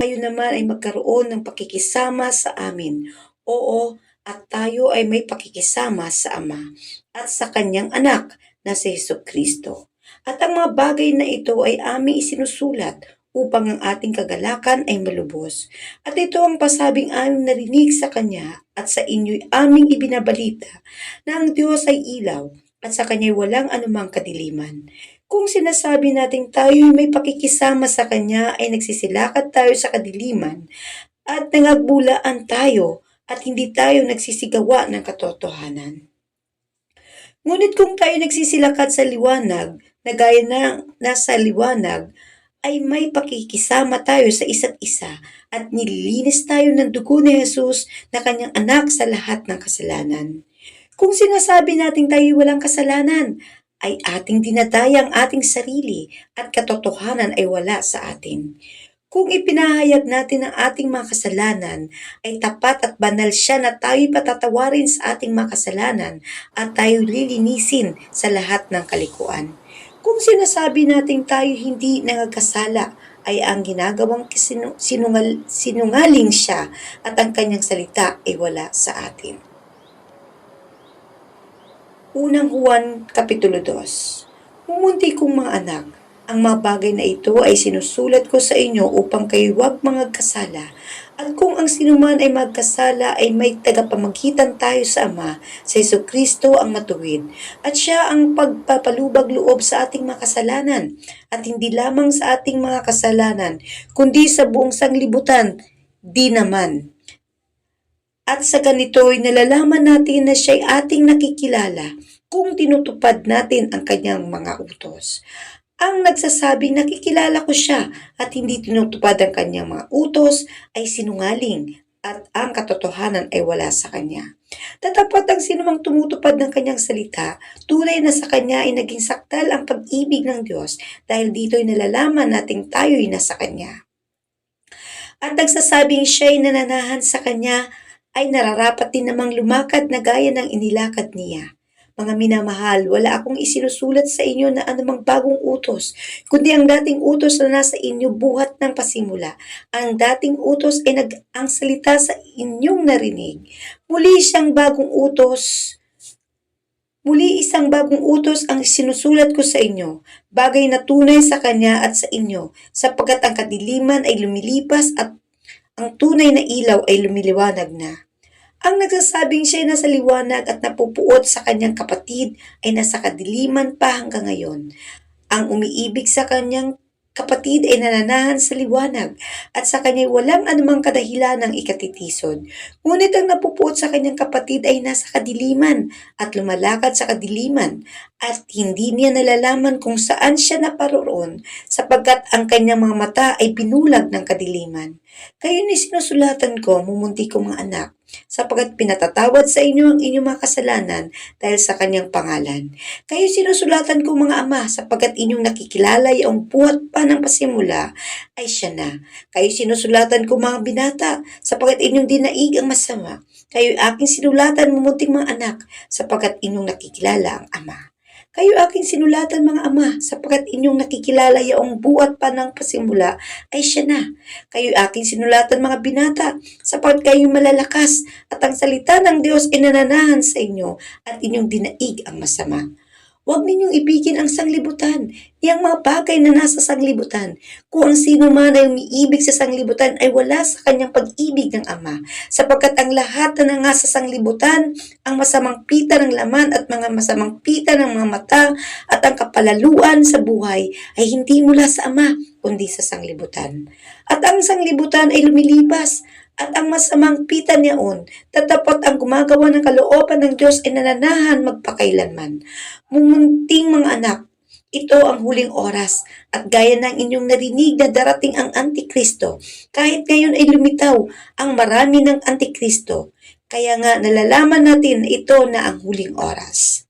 tayo naman ay magkaroon ng pakikisama sa amin. Oo, at tayo ay may pakikisama sa Ama at sa Kanyang anak na si Heso Kristo. At ang mga bagay na ito ay aming isinusulat upang ang ating kagalakan ay malubos. At ito ang pasabing aming narinig sa Kanya at sa inyo'y aming ibinabalita na ang Diyos ay ilaw at sa Kanya'y walang anumang kadiliman. Kung sinasabi nating tayo'y may pakikisama sa Kanya ay nagsisilakat tayo sa kadiliman at nangagbulaan tayo at hindi tayo nagsisigawa ng katotohanan. Ngunit kung tayo nagsisilakat sa liwanag, na gaya ng nasa liwanag, ay may pakikisama tayo sa isa't isa at nililinis tayo ng dugo ni Jesus na kanyang anak sa lahat ng kasalanan. Kung sinasabi nating tayo walang kasalanan, ay ating dinadaya ang ating sarili at katotohanan ay wala sa atin. Kung ipinahayag natin ang ating mga kasalanan, ay tapat at banal siya na tayo'y patatawarin sa ating mga kasalanan at tayo lilinisin sa lahat ng kalikuan. Kung sinasabi nating tayo hindi nangagkasala, ay ang ginagawang sinungal, sinungaling siya at ang kanyang salita ay wala sa atin. Unang Juan Kapitulo 2 Mumunti kong mga anak, ang mga bagay na ito ay sinusulat ko sa inyo upang kayo huwag magkasala. At kung ang sinuman ay magkasala ay may tagapamagitan tayo sa Ama, sa Yeso Kristo ang matuwid. At siya ang pagpapalubag loob sa ating mga kasalanan. At hindi lamang sa ating mga kasalanan, kundi sa buong sanglibutan, di naman. At sa ganito'y nalalaman natin na siya'y ating nakikilala kung tinutupad natin ang kanyang mga utos. Ang nagsasabing nakikilala ko siya at hindi tinutupad ang kanyang mga utos ay sinungaling at ang katotohanan ay wala sa kanya. Tatapat ang sinumang tumutupad ng kanyang salita, tunay na sa kanya ay naging saktal ang pag-ibig ng Diyos dahil dito'y nalalaman nating tayo'y nasa kanya. At nagsasabing siya'y nananahan sa kanya ay nararapat din namang lumakad na gaya ng inilakad niya. Mga minamahal, wala akong isinusulat sa inyo na anumang bagong utos, kundi ang dating utos na nasa inyo buhat ng pasimula. Ang dating utos ay nag ang salita sa inyong narinig. Muli siyang bagong utos, Muli isang bagong utos ang sinusulat ko sa inyo, bagay na tunay sa kanya at sa inyo, sapagkat ang kadiliman ay lumilipas at ang tunay na ilaw ay lumiliwanag na. Ang nagsasabing siya ay nasa liwanag at napupuot sa kanyang kapatid ay nasa kadiliman pa hanggang ngayon. Ang umiibig sa kanyang kapatid ay nananahan sa liwanag at sa kanya'y walang anumang kadahilan ng ikatitisod. Ngunit ang napupuot sa kanyang kapatid ay nasa kadiliman at lumalakad sa kadiliman at hindi niya nalalaman kung saan siya naparoon sapagkat ang kanyang mga mata ay pinulag ng kadiliman. Kayo ni sinusulatan ko, mumunti kong mga anak, sapagkat pinatatawad sa inyo ang inyong mga kasalanan dahil sa kanyang pangalan. Kayo sinusulatan ko mga ama, sapagkat inyong nakikilala yung buhat pa ng pasimula ay siya na. Kayo sinusulatan ko mga binata, sapagkat inyong dinaig ang masama. Kayo aking sinulatan mumunting mga anak, sapagkat inyong nakikilala ang ama. Kayo aking sinulatan mga ama, sapagkat inyong nakikilala yaong buhat pa ng pasimula ay siya na. Kayo aking sinulatan mga binata, sapagkat kayo malalakas at ang salita ng Diyos ay nananahan sa inyo at inyong dinaig ang masama. Huwag ninyong ibigin ang sanglibutan, iyang mga bagay na nasa sanglibutan. Kung ang sino man ay umiibig sa sanglibutan ay wala sa kanyang pag-ibig ng Ama, sapagkat ang lahat na nangasa sa sanglibutan, ang masamang pita ng laman at mga masamang pita ng mga mata at ang kapalaluan sa buhay ay hindi mula sa Ama, kundi sa sanglibutan. At ang sanglibutan ay lumilipas, at ang masamang pita niyaon, tatapat ang gumagawa ng kalooban ng Diyos ay nananahan magpakailanman. Mumunting mga anak, ito ang huling oras at gaya ng inyong narinig na darating ang Antikristo, kahit ngayon ay lumitaw ang marami ng Antikristo. Kaya nga nalalaman natin na ito na ang huling oras.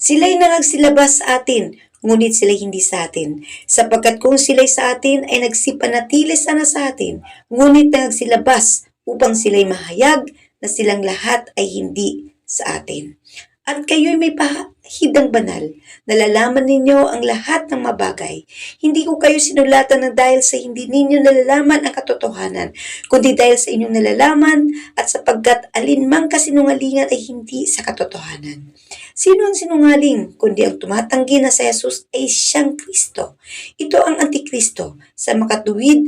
Sila'y nangagsilabas sa atin, ngunit sila'y hindi sa atin. Sapagkat kung sila'y sa atin ay nagsipanatili sana sa atin, ngunit nagsilabas upang sila'y mahayag na silang lahat ay hindi sa atin. At kayo'y may pa- hidang banal. Nalalaman ninyo ang lahat ng mabagay. Hindi ko kayo sinulatan na dahil sa hindi ninyo nalalaman ang katotohanan, kundi dahil sa inyong nalalaman at sapagkat alinmang kasinungalingan ay hindi sa katotohanan. Sino ang sinungaling, kundi ang tumatanggi na sa Jesus ay siyang Kristo. Ito ang Antikristo. Sa makatuwid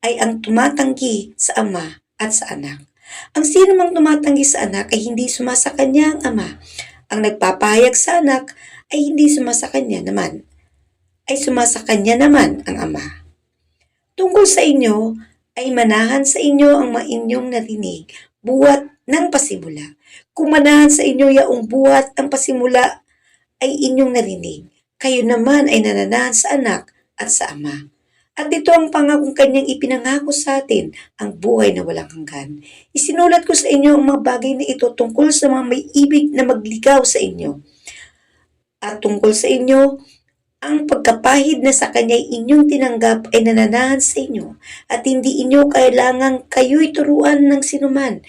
ay ang tumatanggi sa Ama at sa Anak. Ang sino mang tumatanggi sa Anak ay hindi sumasa kanya ang Ama. Ang nagpapahayag sa Anak ay hindi sumasa kanya naman. Ay sumasa kanya naman ang Ama. Tungkol sa inyo, ay manahan sa inyo ang mainyong narinig, buwat ng pasimula. Kung manahan sa inyo yaong buhat ang pasimula ay inyong narinig, kayo naman ay nananahan sa anak at sa ama. At ito ang pangakong kanyang ipinangako sa atin, ang buhay na walang hanggan. Isinulat ko sa inyo ang mga bagay na ito tungkol sa mga may ibig na magligaw sa inyo. At tungkol sa inyo, ang pagkapahid na sa kanya'y inyong tinanggap ay nananahan sa inyo at hindi inyo kailangang kayo'y turuan ng sinuman.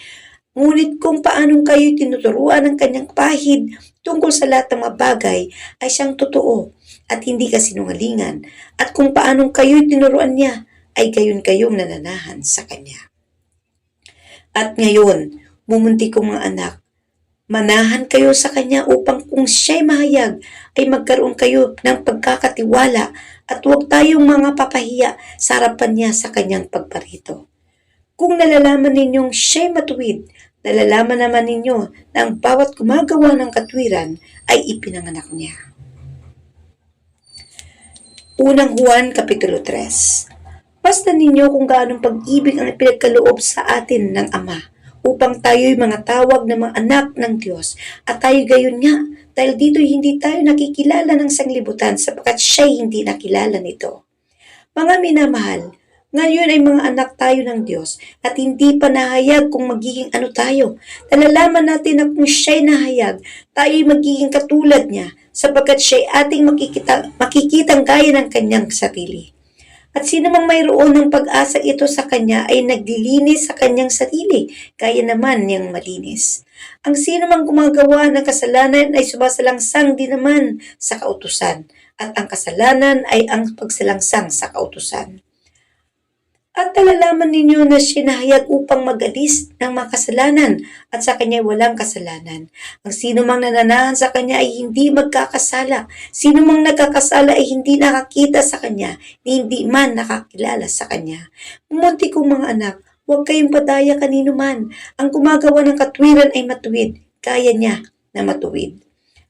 Ngunit kung paanong kayo'y tinuturuan ng kanyang pahid tungkol sa lahat ng mga bagay ay siyang totoo at hindi kasinungalingan at kung paanong kayo'y tinuruan niya ay gayon kayong nananahan sa kanya. At ngayon, bumunti kong mga anak, manahan kayo sa kanya upang kung siya'y mahayag ay magkaroon kayo ng pagkakatiwala at huwag tayong mga papahiya sa harapan niya sa kanyang pagparito. Kung nalalaman ninyong siya'y matuwid, nalalaman naman ninyo na ang bawat gumagawa ng katwiran ay ipinanganak niya. Unang Juan Kapitulo 3 Basta ninyo kung gaanong pag-ibig ang ipinagkaloob sa atin ng Ama upang tayo'y mga tawag na mga anak ng Diyos at tayo gayon nga dahil dito hindi tayo nakikilala ng sanglibutan sapagkat siya'y hindi nakilala nito. Mga minamahal, ngayon ay mga anak tayo ng Diyos at hindi pa nahayag kung magiging ano tayo. Nalalaman natin na kung siya'y nahayag, tayo'y magiging katulad niya sapagkat siya'y ating makikita, makikitang gaya ng kanyang sarili. At sino mang mayroon ng pag-asa ito sa kanya ay naglilinis sa kanyang sarili, kaya naman niyang malinis. Ang sino mang gumagawa ng kasalanan ay sumasalangsang din naman sa kautusan, at ang kasalanan ay ang pagsalangsang sa kautusan. At nalalaman ninyo na sinahayag upang mag-alis ng mga kasalanan at sa kanya walang kasalanan. Ang sino mang nananahan sa kanya ay hindi magkakasala. Sino mang nagkakasala ay hindi nakakita sa kanya, ni hindi man nakakilala sa kanya. Munti kong mga anak, huwag kayong padaya kanino man. Ang gumagawa ng katwiran ay matuwid. Kaya niya na matuwid.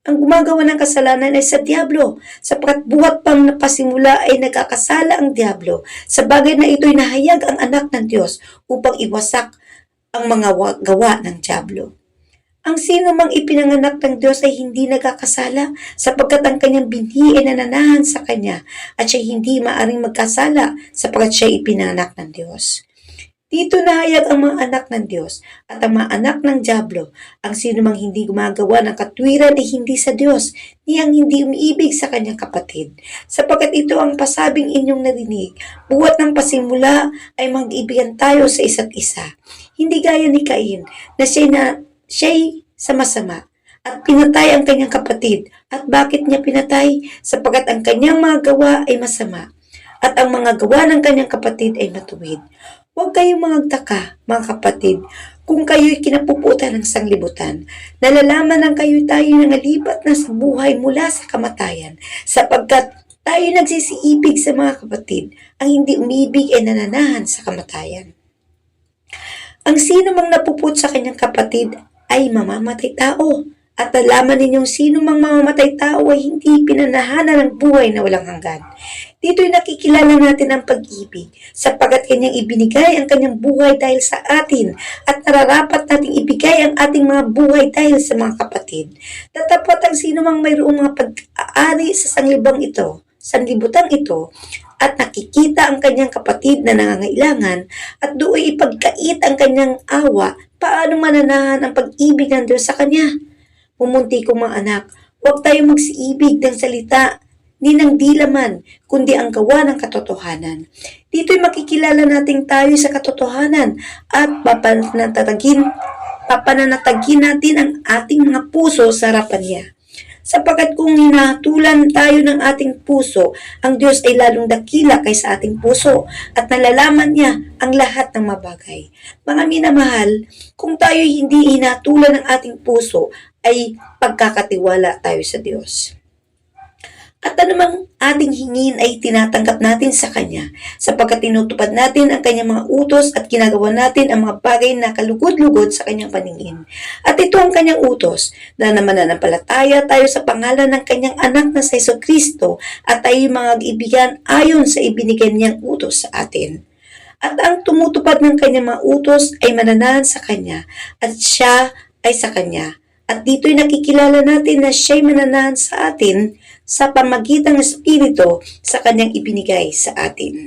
Ang gumagawa ng kasalanan ay sa Diablo, sapagkat buhat pang napasimula ay nagkakasala ang Diablo. Sa bagay na ito'y nahayag ang anak ng Diyos upang iwasak ang mga wa- gawa ng Diablo. Ang sino mang ipinanganak ng Diyos ay hindi nagkakasala sapagkat ang kanyang binhi ay nananahan sa kanya at siya hindi maaring magkasala sapagkat siya ipinanganak ng Diyos. Dito nahayag ang mga anak ng Diyos at ang mga anak ng Diablo. Ang sino mang hindi gumagawa ng katwiran ay hindi sa Diyos, ni ang hindi umiibig sa kanyang kapatid. Sapagkat ito ang pasabing inyong narinig, buwat ng pasimula ay mag-ibigan tayo sa isa't isa. Hindi gaya ni Cain na siya'y, na, siya'y sama-sama at pinatay ang kanyang kapatid. At bakit niya pinatay? Sapagkat ang kanyang mga gawa ay masama at ang mga gawa ng kanyang kapatid ay matuwid. Huwag kayong magtaka, mga kapatid, kung kayo'y kinapuputan ng sanglibutan. Nalalaman ng kayo tayo nangalipat na sa buhay mula sa kamatayan, sapagkat tayo nagsisiibig sa mga kapatid, ang hindi umibig ay nananahan sa kamatayan. Ang sino mang napuput sa kanyang kapatid ay mamamatay tao. At nalaman ninyong sino mang mamamatay tao ay hindi pinanahanan ng buhay na walang hanggan. Dito'y nakikilala natin ang pag-ibig, sapagat kanyang ibinigay ang kanyang buhay dahil sa atin at nararapat nating ibigay ang ating mga buhay dahil sa mga kapatid. Tatapat ang sino mang mayroong mga pag-aari sa sanglibang ito, sanglibutan ito, at nakikita ang kanyang kapatid na nangangailangan at doon ipagkait ang kanyang awa, paano mananahan ang pag-ibig ng Diyos sa kanya? Pumunti kong mga anak, huwag tayong magsiibig ng salita ni ng dilaman, kundi ang gawa ng katotohanan. Dito'y makikilala nating tayo sa katotohanan at papanatagin, papananatagin natin ang ating mga puso sa harapan niya. Sapagkat kung hinatulan tayo ng ating puso, ang Diyos ay lalong dakila kaysa ating puso at nalalaman niya ang lahat ng mabagay. Mga minamahal, kung tayo hindi hinatulan ng ating puso, ay pagkakatiwala tayo sa Diyos. At anumang ating hingin ay tinatanggap natin sa Kanya sapagkat tinutupad natin ang Kanyang mga utos at ginagawa natin ang mga bagay na kalugod-lugod sa Kanyang paningin. At ito ang Kanyang utos na namananampalataya tayo sa pangalan ng Kanyang anak na sa Yeso Kristo at tayo mga ibigan ayon sa ibinigay niyang utos sa atin. At ang tumutupad ng Kanyang mga utos ay mananahan sa Kanya at siya ay sa Kanya. At dito'y nakikilala natin na siya'y mananahan sa atin sa pamagitan ng Espiritu sa Kanyang ibinigay sa atin.